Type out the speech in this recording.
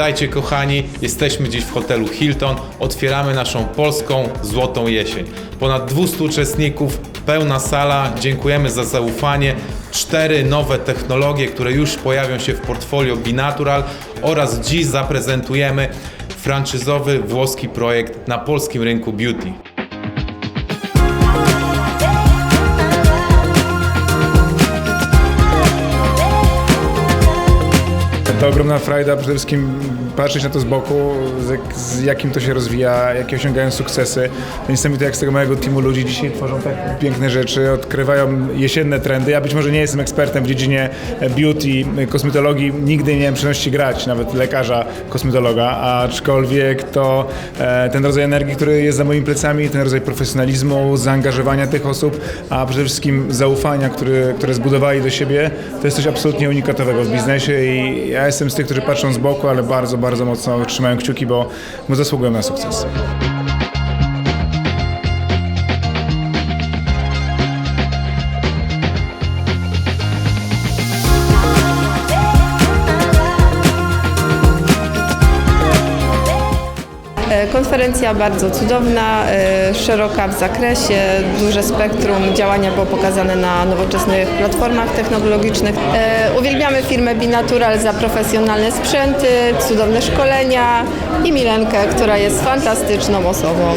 Witajcie kochani, jesteśmy dziś w hotelu Hilton. Otwieramy naszą polską złotą jesień. Ponad 200 uczestników, pełna sala. Dziękujemy za zaufanie. Cztery nowe technologie, które już pojawią się w portfolio Binatural oraz dziś zaprezentujemy franczyzowy włoski projekt na polskim rynku beauty. To ogromna frajda przede wszystkim patrzeć na to z boku, z, z jakim to się rozwija, jakie osiągają sukcesy. Niesamowite jak z tego małego teamu ludzi dzisiaj tworzą tak piękne rzeczy, odkrywają jesienne trendy. Ja być może nie jestem ekspertem w dziedzinie beauty, kosmetologii, nigdy nie miałem przyjemności grać, nawet lekarza, kosmetologa, aczkolwiek to e, ten rodzaj energii, który jest za moimi plecami, ten rodzaj profesjonalizmu, zaangażowania tych osób, a przede wszystkim zaufania, który, które zbudowali do siebie, to jest coś absolutnie unikatowego w biznesie i ja jestem z tych, którzy patrzą z boku, ale bardzo, bardzo mocno trzymają kciuki, bo, bo zasługują na sukces. Konferencja bardzo cudowna, e, szeroka w zakresie, duże spektrum działania było pokazane na nowoczesnych platformach technologicznych. E, Uwielbiamy firmę Binatural za profesjonalne sprzęty, cudowne szkolenia i Milenkę, która jest fantastyczną osobą.